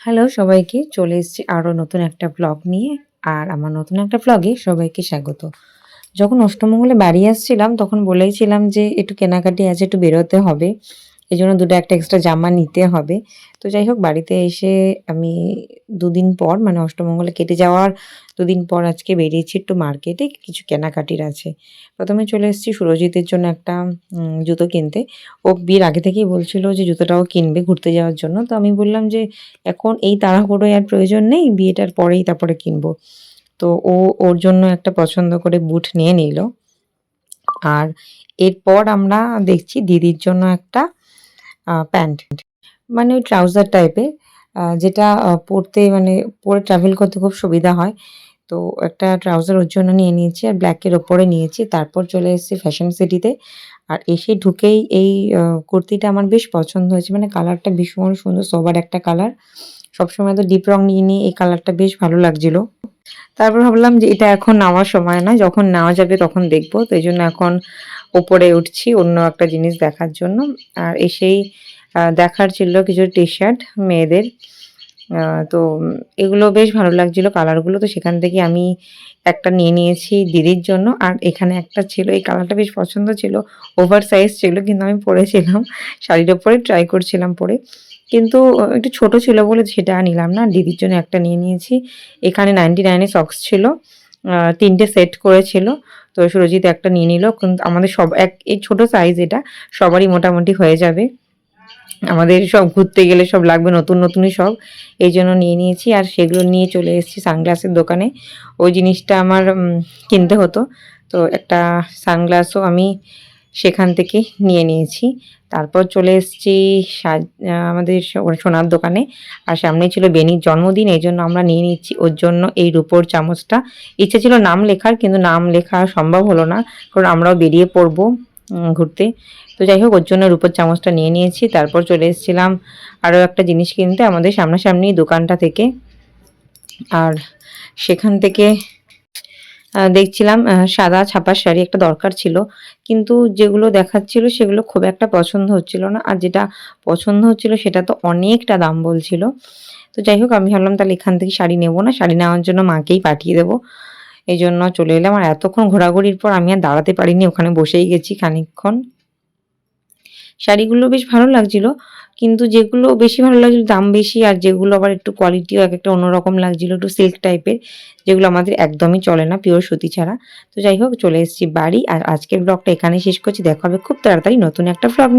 Hello সবাইকে, চলে এসেছি আরও নতুন একটা ব্লগ নিয়ে, আর আমার নতুন একটা ব্লগে সবাইকে স্বাগত। যখন অষ্টমঙ্গলে বাড়ি আসছিলাম, তখন বলেইছিলাম যে, একটু কেনাকাটি আছে, একটু বেরোতে হবে। এই জন্য দুটো একটা এক্সট্রা জামা নিতে হবে। তো যাই হোক, বাড়িতে এসে আমি দুদিন পর মানে অষ্টমঙ্গলে কেটে যাওয়ার দুদিন পর আজকে বেরিয়েছি একটু মার্কেটে কিছু কেনাকাটির আছে। প্রথমে চলে এসেছি সুরজিতের জন্য একটা জুতো কিনতে। ও বিয়ের আগে থেকেই বলছিল যে জুতোটাও কিনবে ঘুরতে যাওয়ার জন্য। তো আমি বললাম যে এখন এই তাড়াহুড়োয় আর প্রয়োজন নেই, বিয়েটার পরেই তারপরে কিনবো। তো ও ওর জন্য একটা পছন্দ করে বুট নিয়ে নিল। আর এরপর আমরা দেখছি দিদির জন্য একটা প্যান্ট মানে ওই ট্রাউজার টাইপের যেটা পরতে মানে পরে ট্রাভেল করতে খুব সুবিধা হয়। তো একটা ট্রাউজার ওর জন্য নিয়ে নিয়েছি আর ব্ল্যাকের ওপরে নিয়েছি। তারপর চলে এসেছি ফ্যাশন সিটিতে আর এসে ঢুকেই এই কুর্তিটা আমার বেশ পছন্দ হয়েছে। মানে কালারটা ভীষণ সুন্দর সোবার একটা কালার সবসময় তো ডিপ রং নিয়ে নিয়ে এই কালারটা বেশ ভালো লাগছিল। তারপর ভাবলাম যে এটা এখন নেওয়ার সময় না যখন নেওয়া যাবে তখন দেখব। তো এই জন্য এখন ওপরে উঠছি, অন্য একটা জিনিস দেখার জন্য। আর এসেই দেখার ছিল কিছু টি শার্ট মেয়েদের তো এগুলো বেশ ভালো লাগছিল কালারগুলো। তো সেখান থেকে আমি একটা নিয়ে নিয়েছি দিদির জন্য। আর এখানে একটা ছিল, এই কালারটা বেশ পছন্দ ছিল। ওভার সাইজ ছিল, কিন্তু আমি পরেছিলাম। শাড়ির ওপরে ট্রাই করছিলাম পরে। কিন্তু একটু ছোট ছিল বলে সেটা নিলাম না। দিদির জন্য একটা নিয়ে নিয়েছি। এখানে নাইনটি নাইনে সক্স ছিল। তিনটে সেট করেছিল। তো সুরজিৎ একটা নিয়ে নিল। কিন্তু আমাদের সব এক, এই ছোটো সাইজ এটা, সবারই মোটামুটি হয়ে যাবে। আমাদের সব ঘুরতে গেলে সব লাগবে, নতুন নতুনই সব। এই জন্য নিয়ে নিয়েছি। আর সেগুলো নিয়ে চলে এসেছি সানগ্লাসের দোকানে। ওই জিনিসটা আমার কিনতে হতো। তো একটা সানগ্লাসও আমি সেখান থেকে নিয়ে নিয়েছি। তারপর চলে এসেছি আমাদের সোনার দোকানে। আর সামনে ছিল বেনির জন্মদিন, এই জন্য আমরা নিয়ে নিচ্ছি। ওর জন্য এই রূপোর চামচটা। ইচ্ছে ছিল নাম লেখার, কিন্তু নাম লেখা সম্ভব হলো না। কারণ আমরাও বেরিয়ে পড়ব ঘুরতে। তো যাই হোক, ওর জন্য রূপোর চামচটা নিয়ে নিয়েছি। তারপর চলে এসেছিলাম আরও একটা জিনিস কিনতে, আমাদের সামনাসামনি দোকানটা থেকে। আর সেখান থেকে দেখছিলাম সাদা ছাপার শাড়ি একটা দরকার ছিল। কিন্তু যেগুলো দেখাচ্ছিল সেগুলো খুব একটা পছন্দ হচ্ছিল না। আর যেটা পছন্দ হচ্ছিল সেটা তো অনেকটা দাম বলছিল। তো যাই হোক, আমি ভাবলাম তাহলে এখান থেকে শাড়ি নেব না, শাড়ি নেওয়ার জন্য মাকেই পাঠিয়ে দেবো। এই জন্য চলে এলাম। আর এতক্ষণ ঘোরাঘুরির পর আমি আর দাঁড়াতে পারিনি, ওখানে বসেই গেছি খানিকক্ষণ। শাড়িগুলো বেশ ভালো লাগছিল। কিন্তু যেগুলো বেশি ভালো লাগছিল দাম বেশি আর যেগুলো আবার একটু কোয়ালিটিও এক একটা অন্যরকম লাগছিল, একটু সিল্ক টাইপের যেগুলো আমাদের একদমই চলে না পিওর সুতি ছাড়া। তো যাই হোক, চলে এসেছি বাড়ি আর আজকের ব্লগটা এখানে শেষ করছি। দেখা হবে খুব তাড়াতাড়ি নতুন একটা ব্লগ